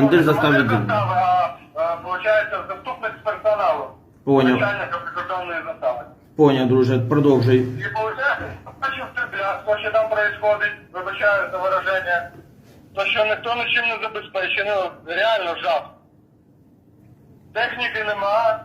Командир застав а, Получається, заступник з персоналу. Поняв. Начальника прикордонної застави. Поняв, друже, продовжуй. І получається, бачив стріляв, то, що там происходить, вибачаю за вираження, то, що ніхто нічим не забезпечений, ну, реально жах. Техніки нема.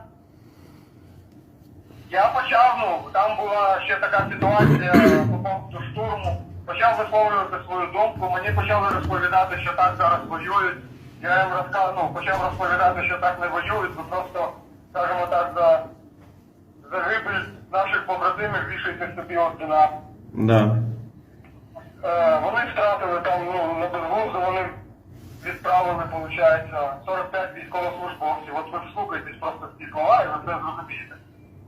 Я почав, ну, там була ще така ситуація по поводу штурму. Почав висловлювати свою думку, мені почали розповідати, що так зараз воюють. Я їм розказ, ну, почав розповідати, що так не воюють, бо просто, скажімо так, за загибель наших побратимів вішайте собі ордена. Да. Е, вони втратили там, ну, на безглуздо, вони відправили, виходить, 45 військовослужбовців. От ви вслухайтесь просто ці слова і ви це зрозумієте.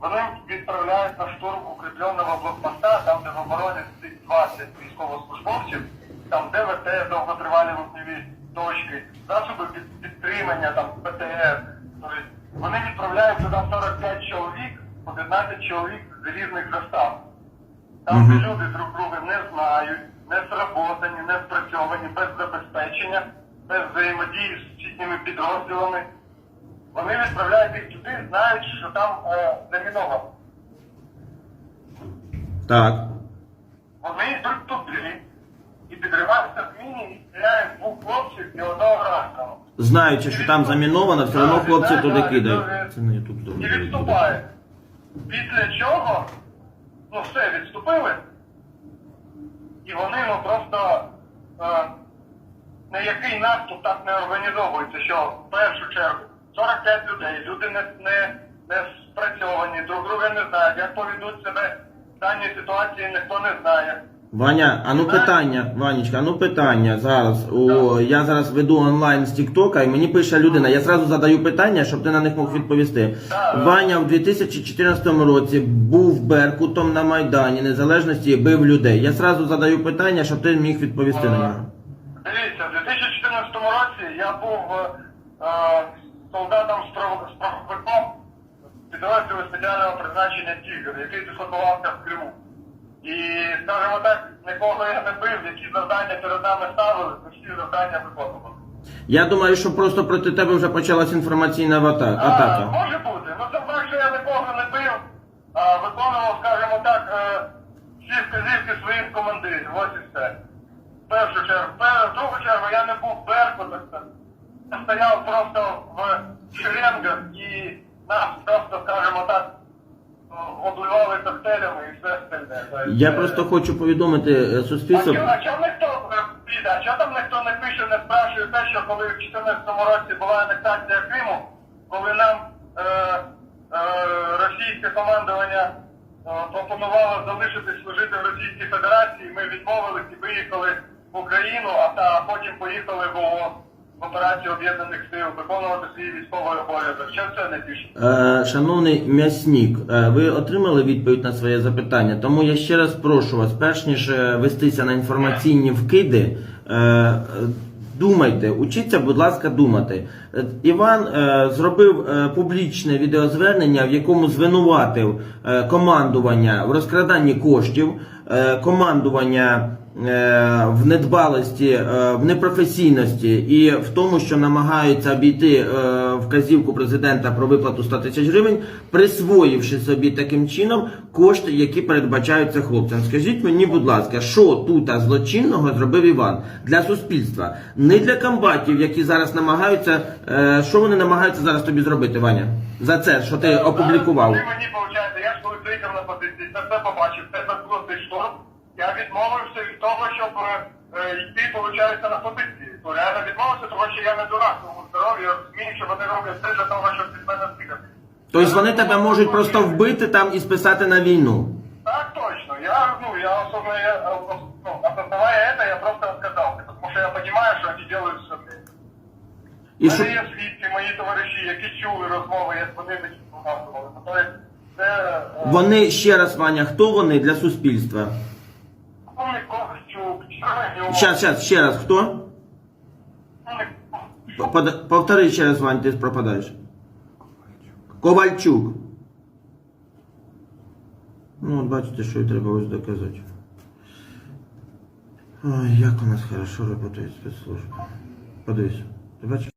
Вони відправляють на штурм укріпленого блокпоста, там, де в обороні 20 військовослужбовців, там ДВТ, довготривалі вогневі точки, засоби під, підтримання, там ПТС. Тобто вони відправляють туди 45 чоловік, 11 чоловік з різних застав. Там Мгм. де люди друг друга не знають, не сработані, не спрацьовані, без забезпечення, без взаємодії з сусідніми підрозділами. Вони відправляють їх туди, знають, що там заміновано. Так. Вони йдуть туди і підриваються в міні і стріляють двох хлопців і одного гражданина. Знаючи, що там заміновано, все одно хлопці туди кидають. Це на Ютуб І здорово. відступають. Після чого, ну все, відступили. І вони ну просто е, ніякий наступ так не організовується, що в першу чергу 45 людей, люди не, не, не спрацьовані, друг друга не знають, як поведуть себе в даній ситуації, ніхто не знає. Ваня, а ну питання, Ванечка, а ну питання зараз. О, я зараз веду онлайн з Тіктока і мені пише людина. Я зразу задаю питання, щоб ти на них мог відповісти. Ваня в 2014 році був Беркутом на Майдані Незалежності і бив людей. Я зразу задаю питання, щоб ти міг відповісти на нього. Дивіться, в 2014 році я був е, солдатом з підрозділу спеціального призначення Тігр, який дислокувався в Криму. І, скажімо так, нікого я не бив, які завдання перед нами ставили, ми всі завдання виконували. Я думаю, що просто проти тебе вже почалась інформаційна вата- А, атака. може бути. Ну це так, що я нікого не бив, а виконував, скажімо так, е, всі вказівки своїх командирів. Ось і все. В першу чергу. В другу чергу я не був беркутом. Я стояв просто в шеренгах і нас просто, скажімо так, обливали коктейлями і все остальне. Я е, просто хочу повідомити е, а суспільству. чо- чому ніхто? А чого там ніхто не пише, не спрашує те, що коли в 2014 році була анексація Криму, коли нам е, е, російське командування е, пропонувало залишитись служити в Російській Федерації, ми відмовились і виїхали в Україну, а та а потім поїхали в ООН в операцію Об'єднаних Сил виконувати свій військовий обов'язок. Що це не пише? Шановний м'ясник, е, ви отримали відповідь на своє запитання, тому я ще раз прошу вас, перш ніж е, вестися на інформаційні вкиди, е, думайте, учіться, будь ласка, думати. Іван е, зробив е, публічне відеозвернення, в якому звинуватив е, командування в розкраданні коштів, е, командування в недбалості, е, в непрофесійності і в тому, що намагаються обійти е, вказівку президента про виплату 100 тисяч гривень, присвоївши собі таким чином кошти, які передбачаються хлопцям. Скажіть мені, будь ласка, що тут злочинного зробив Іван для суспільства, не для комбатів, які зараз намагаються. е, Що вони намагаються зараз тобі зробити, Ваня? За це, що ти опублікував? Мені, виходить, я ж коли приїхав на позиції, це все побачив, це безглуздий шторм. Я відмовився від того, щоб е, е, йти, виходить, на позиції. То реально відмовився, тому що я не дурак, тому здоров'я, розумію, що вони роблять все для того, щоб від мене збігати. Тобто вони тебе можуть просто вбити там і списати на війну. Так точно. Я, ну, я особо, я, ну, осознавая это, я просто отказался, потому что я понимаю, что они делают все. І У що... є свідки, мої товариші, які чули розмови, як вони мені показували. Тобто це... е, Вони ще раз, Ваня, хто вони для суспільства? Сейчас, щас, ще раз, полковник Под- Повтори ще раз, Вань, ти пропадаєш. Ковальчук. Ну, от бачите, що і треба ось доказати. Ой, як у нас хорошо работает спецслужба. Подивись. Ти бачиш?